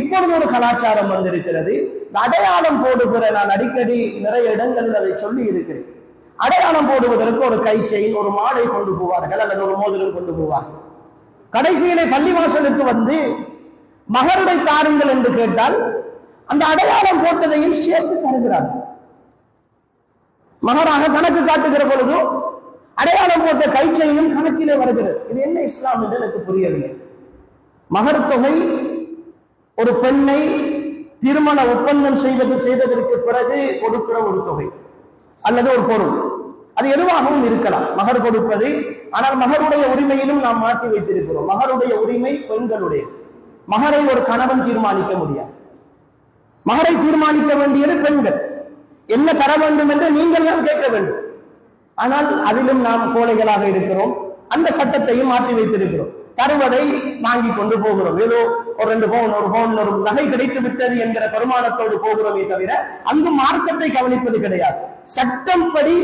இப்பொழுது ஒரு கலாச்சாரம் வந்திருக்கிறது. இந்த அடையாளம் போடுகிற நான் அடிக்கடி நிறைய இடங்களில் அதை சொல்லி இருக்கிறேன். அடையாளம் போடுவதற்கு ஒரு கை செயின் ஒரு மாலை கொண்டு போவார்கள் அல்லது ஒரு மோதிரம் கொண்டு போவார்கள். கடைசியிலே பள்ளிவாசலுக்கு வந்து மகருடை தாருங்கள் என்று கேட்டால் அந்த அடையாளம் போட்டதையும் சேர்த்து தருகிறார்கள் மகராக கணக்கு காட்டுகிற பொழுது அடையாளம் போட்ட கைச்சையும் கணக்கிலே வருகிறது. இது என்ன இஸ்லாம் என்று எனக்கு புரியவில்லை. மகர் தொகை ஒரு பெண்ணை திருமண ஒப்பந்தம் செய்வது செய்ததற்கு பிறகு கொடுக்கிற ஒரு தொகை அல்லது ஒரு பொருள். அது எதுவாகவும் இருக்கலாம். மகர் கொடுப்பது ஆனால் மகருடைய உரிமையிலும் நாம் மாற்றி வைத்திருக்கிறோம். மகருடைய உரிமை பெண்களுடைய மகரை ஒரு கணவன் தீர்மானிக்க முடியாது. மகரை தீர்மானிக்க வேண்டியது பெண்கள். என்ன தர வேண்டும் என்று நீங்கள் தான் கேட்க வேண்டும். ஆனால் அதிலும் நாம் கோழைகளாக இருக்கிறோம். அந்த சட்டத்தையும் மாற்றி வைத்திருக்கிறோம். தருவதை வாங்கி கொண்டு போகிறோம். ஏதோ ஒரு ரெண்டு பவுன் ஒரு பவுன் ஒரு நகை கிடைத்து விட்டது என்கிற பெருமானத்தோடு போகிறோமே தவிர அங்கு மார்க்கத்தை கவனிப்பது கிடையாது. சட்டம் படி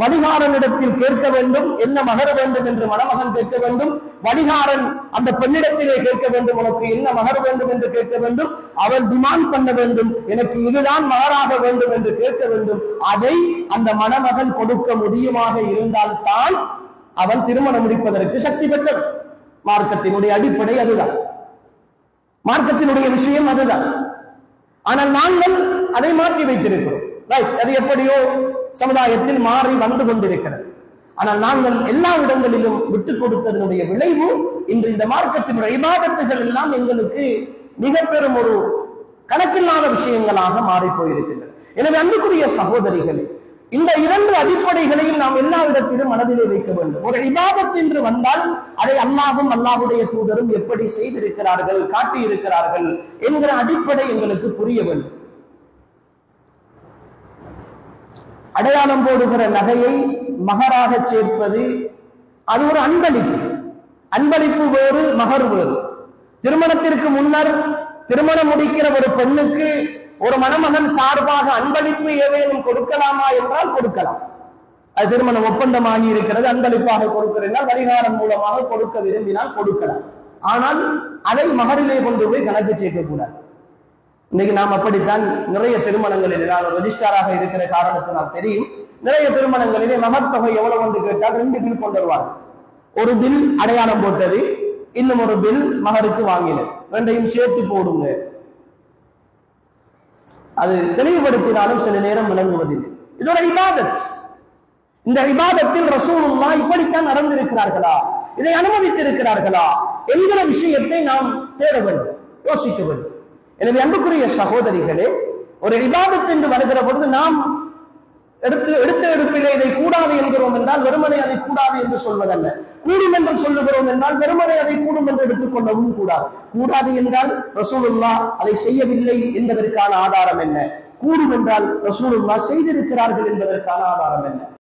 வடிகாரனிடத்தில் கேட்க வேண்டும் என்ன மகர வேண்டும் என்று மணமகன் கேட்க வேண்டும் வடிகாரன் அந்த பெண்ணிடத்திலே கேட்க வேண்டும் உனக்கு என்ன மகர் வேண்டும் என்று கேட்க வேண்டும் அவன் டிமாண்ட் பண்ண வேண்டும் எனக்கு இதுதான் மகராக வேண்டும் என்று கேட்க வேண்டும் அதை அந்த மணமகன் கொடுக்க முடியுமாக இருந்தால்தான் அவன் திருமணம் முடிப்பதற்கு சக்தி பெற்றவன் மார்க்கத்தினுடைய அடிப்படை அதுதான். மார்க்கத்தினுடைய விஷயம் அதுதான். ஆனால் நாங்கள் அதை மாற்றி வைத்திருக்கிறோம். ரைட் அது எப்படியோ சமுதாயத்தில் மாறி வந்து கொண்டிருக்கிறது. ஆனால் நாங்கள் எல்லா இடங்களிலும் விட்டுக் கொடுத்ததனுடைய விளைவு இன்று இந்த மார்க்கத்தினுடைய இபாதத்துகள் எல்லாம் எங்களுக்கு மிக பெரும் ஒரு கணக்கில்லாத விஷயங்களாக மாறி போயிருக்கின்றன. எனவே அன்புக்குரிய சகோதரிகளே இந்த இரண்டு அடிப்படைகளையும் நாம் எல்லா இடத்திலும் மனதிலே வைக்க வேண்டும். ஒரு இபாதத் என்று வந்தால் அதை அல்லாவும் அல்லாவுடைய தூதரும் எப்படி செய்திருக்கிறார்கள் காட்டியிருக்கிறார்கள் என்கிற அடிப்படை எங்களுக்கு புரிய வேண்டும். அடையாளம் போடுகிற நகையை மகராக சேர்ப்பது அது ஒரு அன்பளிப்பு. அன்பளிப்பு வேறு மகர் வேறு. திருமணத்திற்கு முன்னர் திருமணம் முடிக்கிற ஒரு பெண்ணுக்கு ஒரு மணமகன் சார்பாக அன்பளிப்பு ஏதேனும் கொடுக்கலாமா என்றால் கொடுக்கலாம். அது திருமணம் ஒப்பந்தமாகி இருக்கிறது அன்பளிப்பாக கொடுக்கிறேன் வரிகாரம் மூலமாக கொடுக்க விரும்பினால் கொடுக்கலாம். ஆனால் அதை மகரிலே கொண்டு போய் கணக்கு சேர்க்கக்கூடாது இன்னைக்கு நாம் அப்படித்தான் நிறைய திருமணங்களில் நான் ரெஜிஸ்டாராக இருக்கிற காரணத்தினால் தெரியும். நிறைய திருமணங்களிலே மகர் தொகை எவ்வளவு என்று கேட்டால் ரெண்டு பில் கொண்டு வருவார்கள். ஒரு பில் அடையாளம் போட்டது இன்னும் ஒரு பில் மகருக்கு வாங்கினது ரெண்டையும் சேர்த்து போடுங்க. அது தெளிவுபடுத்தினாலும் சில நேரம் விளங்குவதில்லை. இது ஒரு இபாதத். இந்த இபாதத்தில் ரசூலுல்லா இப்படித்தான் நடந்திருக்கிறார்களா? இதை அனுமதித்திருக்கிறார்களா என்கிற விஷயத்தை நாம் தேட வேண்டும் யோசிக்க வேண்டும். எனவே அன்புக்குரிய சகோதரிகளே ஒரு இபாதத் என்று வருகிற பொழுது நாம் எடுத்து எடுத்த எடுப்பிலே இதை கூடாது என்கிறோம் என்றால் வெறுமனை அதை கூடாது என்று சொல்வதல்ல. கூடும் என்று சொல்லுகிறோம் என்றால் வெறுமனை அதை கூடும் என்று எடுத்துக்கொள்ளவும் கூடாது. கூடாது என்றால் ரசூலுல்லா அதை செய்யவில்லை என்பதற்கான ஆதாரம் என்ன? கூடும் என்றால் ரசூலுல்லா செய்திருக்கிறார்கள் என்பதற்கான ஆதாரம் என்ன?